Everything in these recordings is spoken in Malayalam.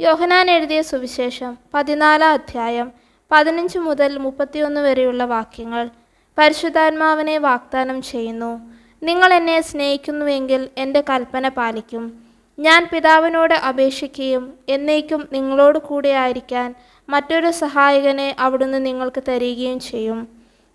യോഹനാൻ എഴുതിയ സുവിശേഷം പതിനാലാം അധ്യായം പതിനഞ്ച് മുതൽ മുപ്പത്തിയൊന്ന് വരെയുള്ള വാക്യങ്ങൾ. പരിശുദ്ധാത്മാവിനെ വാഗ്ദാനം ചെയ്യുന്നു. നിങ്ങൾ എന്നെ സ്നേഹിക്കുന്നുവെങ്കിൽ എന്റെ കൽപ്പന പാലിക്കും. ഞാൻ പിതാവിനോട് അപേക്ഷിക്കുകയും എന്നേക്കും നിങ്ങളോട് കൂടെ ആയിരിക്കാൻ മറ്റൊരു സഹായകനെ അവിടുന്ന് നിങ്ങൾക്ക് തരികയും ചെയ്യും.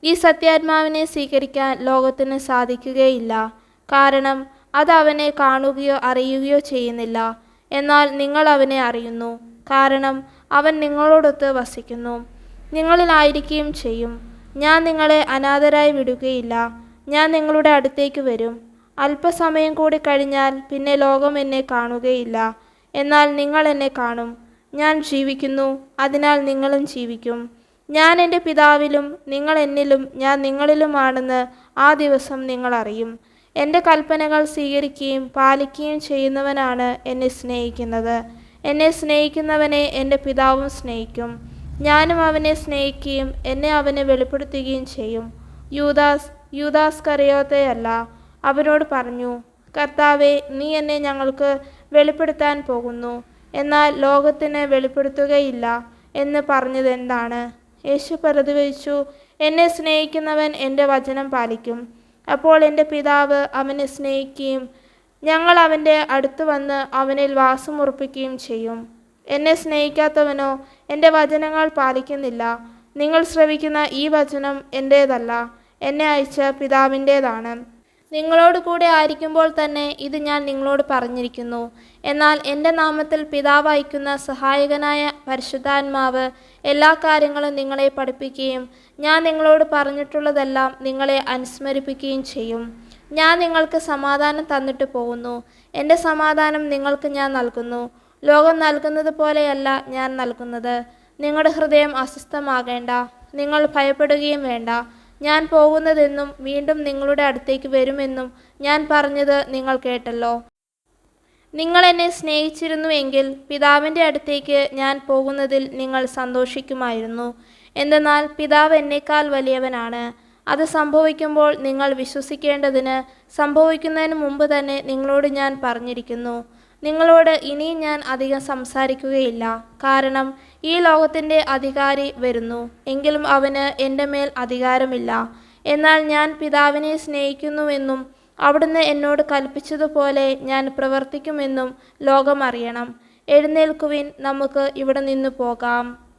ഈ സത്യാത്മാവിനെ സ്വീകരിക്കാൻ ലോകത്തിന് സാധിക്കുകയില്ല. കാരണം അത് അവനെ കാണുകയോ അറിയുകയോ ചെയ്യുന്നില്ല. എന്നാൽ നിങ്ങൾ അവനെ അറിയുന്നു. കാരണം അവൻ നിങ്ങളോടൊത്ത് വസിക്കുന്നു. നിങ്ങളിലായിരിക്കുകയും ചെയ്യും. ഞാൻ നിങ്ങളെ അനാഥരായി വിടുകയില്ല. ഞാൻ നിങ്ങളുടെ അടുത്തേക്ക് വരും. അല്പസമയം കൂടി കഴിഞ്ഞാൽ പിന്നെ ലോകം എന്നെ കാണുകയില്ല. എന്നാൽ നിങ്ങൾ എന്നെ കാണും. ഞാൻ ജീവിക്കുന്നു. അതിനാൽ നിങ്ങളും ജീവിക്കും. ഞാൻ എന്റെ പിതാവിലും നിങ്ങൾ എന്നിലും ഞാൻ നിങ്ങളിലുമാണെന്ന് ആ ദിവസം നിങ്ങൾ അറിയും. എന്റെ കൽപ്പനകൾ സ്വീകരിക്കുകയും പാലിക്കുകയും ചെയ്യുന്നവനാണ് എന്നെ സ്നേഹിക്കുന്നത്. എന്നെ സ്നേഹിക്കുന്നവനെ എന്റെ പിതാവും സ്നേഹിക്കും. ഞാനും അവനെ സ്നേഹിക്കുകയും എന്നെ അവനെ വെളിപ്പെടുത്തുകയും ചെയ്യും. യൂദാസ് യൂദാസ് കറിയോത്തയല്ല അവനോട് പറഞ്ഞു കർത്താവെ നീ എന്നെ ഞങ്ങൾക്ക് വെളിപ്പെടുത്താൻ പോകുന്നു. എന്നാൽ ലോകത്തിന് വെളിപ്പെടുത്തുകയില്ല എന്ന് പറഞ്ഞത് എന്താണ്? യേശു പ്രതിവഹിച്ചു എന്നെ സ്നേഹിക്കുന്നവൻ എന്റെ വചനം പാലിക്കും. അപ്പോൾ എന്റെ പിതാവ് അവനെ സ്നേഹിക്കുകയും ഞങ്ങൾ അവന്റെ അടുത്ത് വന്ന് അവനിൽ വാസമുറപ്പിക്കുകയും ചെയ്യും. എന്നെ സ്നേഹിക്കാത്തവനോ എന്റെ വചനങ്ങൾ പാലിക്കുന്നില്ല. നിങ്ങൾ ശ്രവിക്കുന്ന ഈ വചനം എന്റേതല്ല. എന്നെ അയച്ച പിതാവിന്റേതാണ്. നിങ്ങളോട് കൂടെ ആയിരിക്കുമ്പോൾ തന്നെ ഇത് ഞാൻ നിങ്ങളോട് പറഞ്ഞിരിക്കുന്നു. എന്നാൽ എന്റെ നാമത്തിൽ പിതാവ് അയക്കുന്ന സഹായകനായ പരിശുദ്ധാത്മാവ് എല്ലാ കാര്യങ്ങളും നിങ്ങളെ പഠിപ്പിക്കുകയും ഞാൻ നിങ്ങളോട് പറഞ്ഞിട്ടുള്ളതെല്ലാം നിങ്ങളെ അനുസ്മരിപ്പിക്കുകയും ചെയ്യും. ഞാൻ നിങ്ങൾക്ക് സമാധാനം തന്നിട്ട് പോകുന്നു. എന്റെ സമാധാനം നിങ്ങൾക്ക് ഞാൻ നൽകുന്നു. ലോകം നൽകുന്നത് പോലെയല്ല ഞാൻ നൽകുന്നത്. നിങ്ങളുടെ ഹൃദയം അസ്വസ്ഥമാകേണ്ട. നിങ്ങൾ ഭയപ്പെടുകയും വേണ്ട. ഞാൻ പോകുന്നതെന്നും വീണ്ടും നിങ്ങളുടെ അടുത്തേക്ക് വരുമെന്നും ഞാൻ പറഞ്ഞത് നിങ്ങൾ കേട്ടല്ലോ. നിങ്ങൾ എന്നെ സ്നേഹിച്ചിരുന്നുവെങ്കിൽ പിതാവിന്റെ അടുത്തേക്ക് ഞാൻ പോകുന്നതിൽ നിങ്ങൾ സന്തോഷിക്കുമായിരുന്നു. എന്തെന്നാൽ പിതാവ് എന്നേക്കാൾ വലിയവനാണ്. അത് സംഭവിക്കുമ്പോൾ നിങ്ങൾ വിശ്വസിക്കേണ്ടതിന് സംഭവിക്കുന്നതിന് മുമ്പ് തന്നെ നിങ്ങളോട് ഞാൻ പറഞ്ഞിരിക്കുന്നു. നിങ്ങളോട് ഇനിയും ഞാൻ അധികം സംസാരിക്കുകയില്ല. കാരണം ഈ ലോകത്തിന്റെ അധികാരി വരുന്നു. എങ്കിലും അവന് എന്റെ മേൽ അധികാരമില്ല. എന്നാൽ ഞാൻ പിതാവിനെ സ്നേഹിക്കുന്നുവെന്നും അവിടുന്ന് എന്നോട് കൽപ്പിച്ചതുപോലെ ഞാൻ പ്രവർത്തിക്കുമെന്നും ലോകം അറിയണം. എഴുന്നേൽക്കുവിൻ നമുക്ക് ഇവിടെ നിന്ന് പോകാം.